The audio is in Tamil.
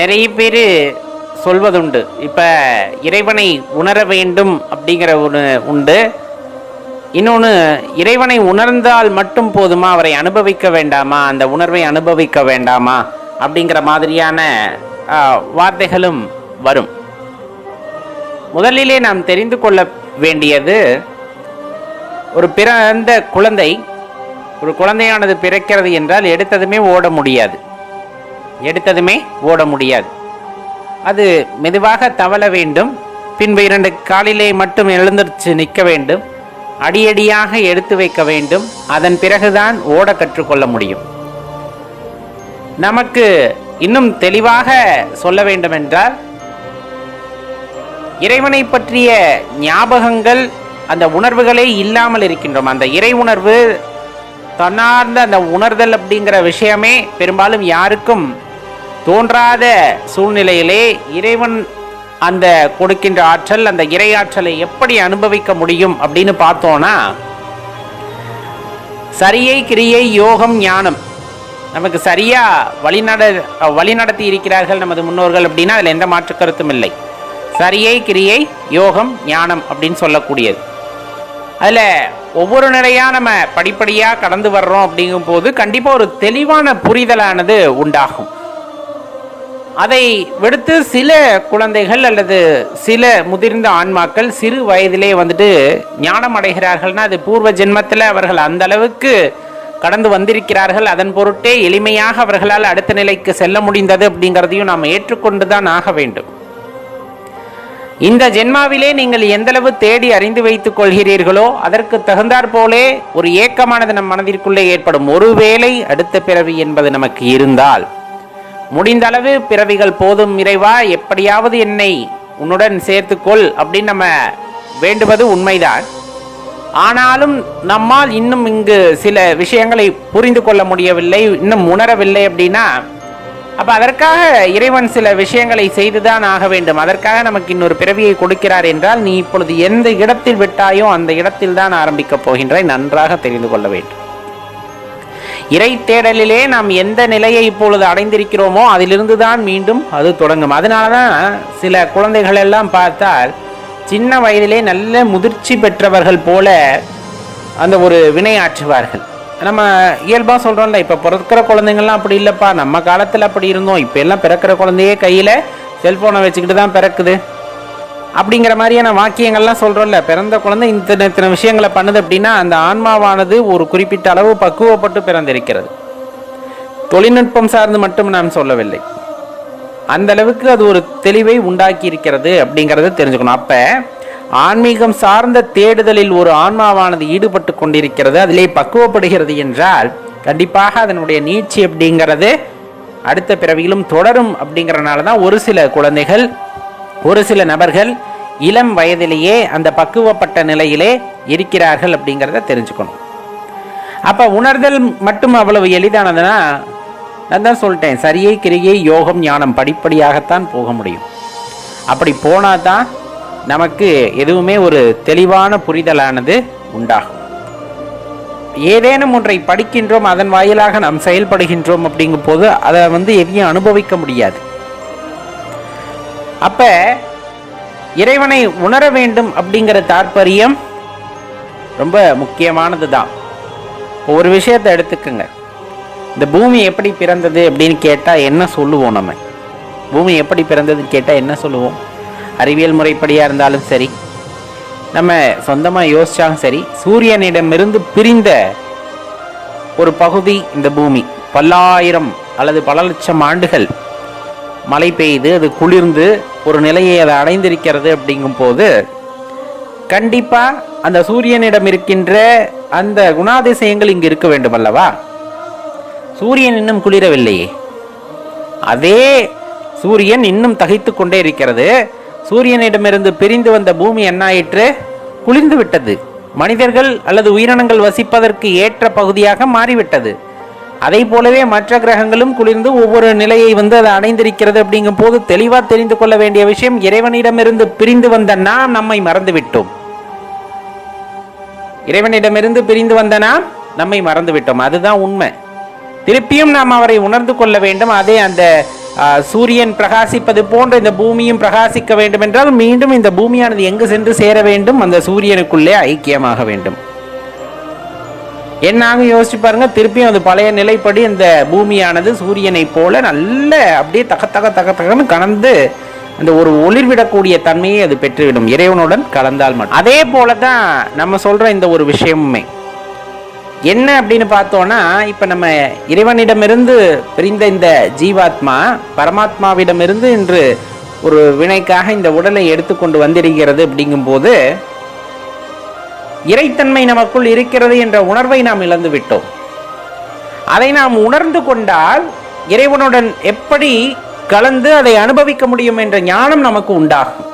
நிறைய பேர் சொல்வதுண்டு. இப்போ இறைவனை உணர வேண்டும் அப்படிங்கிற ஒன்று உண்டு. இன்னொன்று இறைவனை உணர்ந்தால் மட்டும் போதுமா? அவரை அனுபவிக்க வேண்டாமா? அந்த உணர்வை அனுபவிக்க வேண்டாமா? அப்படிங்கிற மாதிரியான வார்த்தைகளும் வரும். முதலிலே நாம் தெரிந்து கொள்ள வேண்டியது ஒரு பிறந்த குழந்தை ஒரு குழந்தையானது பிறக்கிறது என்றால் எடுத்ததுமே ஓட முடியாது. எடுத்ததுமே ஓட முடியாது. அது மெதுவாக தவள வேண்டும். பின்பு இரண்டு காலிலே மட்டும் எழுந்திருச்சு நிற்க வேண்டும். அடியடியாக எடுத்து வைக்க வேண்டும். அதன் பிறகுதான் ஓட கற்றுக்கொள்ள முடியும். நமக்கு இன்னும் தெளிவாக சொல்ல வேண்டுமென்றால் இறைவனை பற்றிய ஞாபகங்கள் அந்த உணர்வுகளே இல்லாமல் இருக்கின்றோம். அந்த இறை உணர்வு தன்னார்ந்த அந்த உணர்தல் அப்படிங்கிற விஷயமே பெரும்பாலும் யாருக்கும் தோன்றாத சூழ்நிலையிலே இறைவன் அந்த கொடுக்கின்ற ஆற்றல் அந்த இறை ஆற்றலை எப்படி அனுபவிக்க முடியும் அப்படின்னு பார்த்தோன்னா சரியை கிரியை யோகம் ஞானம். நமக்கு சரியா வழிநட வழிநடத்தி இருக்கிறார்கள் நமது முன்னோர்கள் அப்படின்னா அதில் எந்த மாற்று கருத்தும் இல்லை. சரியை கிரியை யோகம் ஞானம் அப்படின்னு சொல்லக்கூடியது. அதில் ஒவ்வொரு நிலையாக நம்ம படிப்படியாக கடந்து வர்றோம் அப்படிங்கும்போது கண்டிப்பாக ஒரு தெளிவான புரிதலானது உண்டாகும். அதை விடுத்து சில குழந்தைகள் அல்லது சில முதிர்ந்த ஆன்மாக்கள் சிறு வயதிலே வந்துட்டு ஞானம் அடைகிறார்கள்னா அது பூர்வ ஜென்மத்தில் அவர்கள் அந்த அளவுக்கு கடந்து வந்திருக்கிறார்கள். அதன் பொருட்டே எளிமையாக அவர்களால் அடுத்த நிலைக்கு செல்ல முடிந்தது அப்படிங்கிறதையும் நாம் ஏற்றுக்கொண்டு தான் ஆக வேண்டும். இந்த ஜென்மாவிலே நீங்கள் எந்தளவு தேடி அறிந்து வைத்துக் கொள்கிறீர்களோ அதற்கு தகுந்தாற் போலே ஒரு ஏக்கமானது நம் மனதிற்குள்ளே ஏற்படும். ஒருவேளை அடுத்த பிறவி என்பது நமக்கு இருந்தால் முடிந்தளவு பிறவிகள் போதும் இறைவா எப்படியாவது என்னை உன்னுடன் சேர்த்துக்கொள் அப்படின்னு நம்ம வேண்டுவது உண்மைதான். ஆனாலும் நம்மால் இன்னும் இங்கு சில விஷயங்களை புரிந்து கொள்ள முடியவில்லை இன்னும் உணரவில்லை அப்படின்னா அப்போ அதற்காக இறைவன் சில விஷயங்களை செய்துதான் ஆக வேண்டும். அதற்காக நமக்கு இன்னொரு பிறவியை கொடுக்கிறார் என்றால் நீ இப்பொழுது எந்த இடத்தில் விட்டாயோ அந்த இடத்தில் தான் ஆரம்பிக்கப் போகின்றாய் நன்றாக தெரிந்து கொள்ள வேண்டும். இறை தேடலிலே நாம் எந்த நிலையை இப்பொழுது அடைந்திருக்கிறோமோ அதிலிருந்து தான் மீண்டும் அது தொடங்கும். அதனால தான் சில குழந்தைகள் எல்லாம் பார்த்தால் சின்ன வயதிலே நல்ல முதிர்ச்சி பெற்றவர்கள் போல அந்த ஒரு வினையாற்றுவார்கள். நம்ம இயல்பாக சொல்கிறோம்ல இப்போ பிறக்கிற குழந்தைங்கள்லாம் அப்படி இல்லைப்பா. நம்ம காலத்தில் அப்படி இருந்தோம். இப்போ எல்லாம் பிறக்கிற குழந்தையே கையில் செல்ஃபோனை வச்சுக்கிட்டு தான் பிறக்குது. அப்படிங்கிற மாதிரியான வாக்கியங்கள்லாம் சொல்கிறோம்ல பிறந்த குழந்தை இத்தனை இத்தனை விஷயங்களை பண்ணுது அப்படின்னா அந்த ஆன்மாவானது ஒரு குறிப்பிட்ட அளவு பக்குவப்பட்டு பிறந்திருக்கிறது. தொழில்நுட்பம் சார்ந்து மட்டும் நான் சொல்லவில்லை. அந்த அளவுக்கு அது ஒரு தெளிவை உண்டாக்கி இருக்கிறது அப்படிங்கிறத தெரிஞ்சுக்கணும். அப்போ ஆன்மீகம் சார்ந்த தேடுதலில் ஒரு ஆன்மாவானது ஈடுபட்டு கொண்டிருக்கிறது அதிலே பக்குவப்படுகிறது என்றால் கண்டிப்பாக அதனுடைய நீட்சி அப்படிங்கிறது அடுத்த பிறவியிலும் தொடரும் அப்படிங்கிறனால தான் ஒரு சில குழந்தைகள் ஒரு சில நபர்கள் இளம் வயதிலேயே அந்த பக்குவப்பட்ட நிலையிலே இருக்கிறார்கள் அப்படிங்கிறத தெரிஞ்சுக்கணும். அப்போ உணர்தல் மட்டும் அவ்வளவு எளிதானதுன்னா நான் தான் சொல்லிட்டேன் சரியை கிரியை யோகம் ஞானம் படிப்படியாகத்தான் போக முடியும். அப்படி போனால் தான் நமக்கு எதுவுமே ஒரு தெளிவான புரிதலானது உண்டாகும். ஏதேனும் ஒன்றை படிக்கின்றோம் அதன் வாயிலாக நாம் செயல்படுகின்றோம் அப்படிங்கும் போது அதை வந்து எதையும் அனுபவிக்க முடியாது. அப்ப இறைவனை உணர வேண்டும் அப்படிங்கிற தாற்பயம் ரொம்ப முக்கியமானது தான் ஒரு விஷயத்தை எடுத்துக்கோங்க. இந்த பூமி எப்படி பிறந்தது அப்படின்னு கேட்டால் என்ன சொல்லுவோம் நம்ம? பூமி எப்படி பிறந்ததுன்னு கேட்டால் என்ன சொல்லுவோம்? அறிவியல் முறைப்படியாக இருந்தாலும் சரி நம்ம சொந்தமாக யோசித்தாலும் சரி சூரியனிடமிருந்து பிரிந்த ஒரு பகுதி இந்த பூமி. பல்லாயிரம் அல்லது பல லட்சம் ஆண்டுகள் மழை பெய்து அது குளிர்ந்து ஒரு நிலையை அதை அடைந்திருக்கிறது அப்படிங்கும்போது கண்டிப்பாக அந்த சூரியனிடம் இருக்கின்ற அந்த குணாதிசயங்கள் இங்கு இருக்க வேண்டும் அல்லவா? சூரியன் இன்னும் குளிரவில்லையே அதே சூரியன் இன்னும் தகைத்து கொண்டே இருக்கிறது. சூரியனிடமிருந்து பிரிந்து வந்த பூமி என்னாயிற்று? குளிர்ந்து விட்டது. மனிதர்கள் அல்லது உயிரினங்கள் வசிப்பதற்கு ஏற்ற பகுதியாக மாறிவிட்டது. அதை போலவே மற்ற கிரகங்களும் குளிர்ந்து ஒவ்வொரு நிலையை வந்து அது அடைந்திருக்கிறது அப்படிங்கும் போது தெளிவாக தெரிந்து கொள்ள வேண்டிய விஷயம் இறைவனிடமிருந்து பிரிந்து வந்த நாம் நம்மை மறந்துவிட்டோம். இறைவனிடமிருந்து பிரிந்து வந்த நாம் நம்மை மறந்துவிட்டோம். அதுதான் உண்மை. திருப்பியும் நாம் அவரை உணர்ந்து கொள்ள வேண்டும். அதே அந்த சூரியன் பிரகாசிப்பது போன்ற இந்த பூமியும் பிரகாசிக்க வேண்டும் என்றால் மீண்டும் இந்த பூமியானது எங்கு சென்று சேர வேண்டும்? அந்த சூரியனுக்குள்ளே ஐக்கியமாக வேண்டும். என்னாங்க யோசிச்சு பாருங்க திருப்பியும் அது பழைய நிலைப்படி இந்த பூமியானது சூரியனை போல நல்ல அப்படியே தக தக தக தகன்னு கலந்து அந்த ஒரு ஒளிர்விடக்கூடிய தன்மையை அது பெற்றுவிடும். இறைவனுடன் கலந்தால் மட்டும். அதே போல தான் நம்ம சொல்ற இந்த ஒரு விஷயமுமே. என்ன அப்படின்னு பார்த்தோன்னா இப்போ நம்ம இறைவனிடமிருந்து பிரிந்த இந்த ஜீவாத்மா பரமாத்மாவிடமிருந்து இன்று ஒரு வினைக்காக இந்த உடலை எடுத்துக்கொண்டு வந்திருக்கிறது அப்படிங்கும்போது இறைத்தன்மை நமக்குள் இருக்கிறது என்ற உணர்வை நாம் இழந்து விட்டோம். அதை நாம் உணர்ந்து கொண்டால் இறைவனுடன் எப்படி கலந்து அதை அனுபவிக்க முடியும் என்ற ஞானம் நமக்கு உண்டாகும்.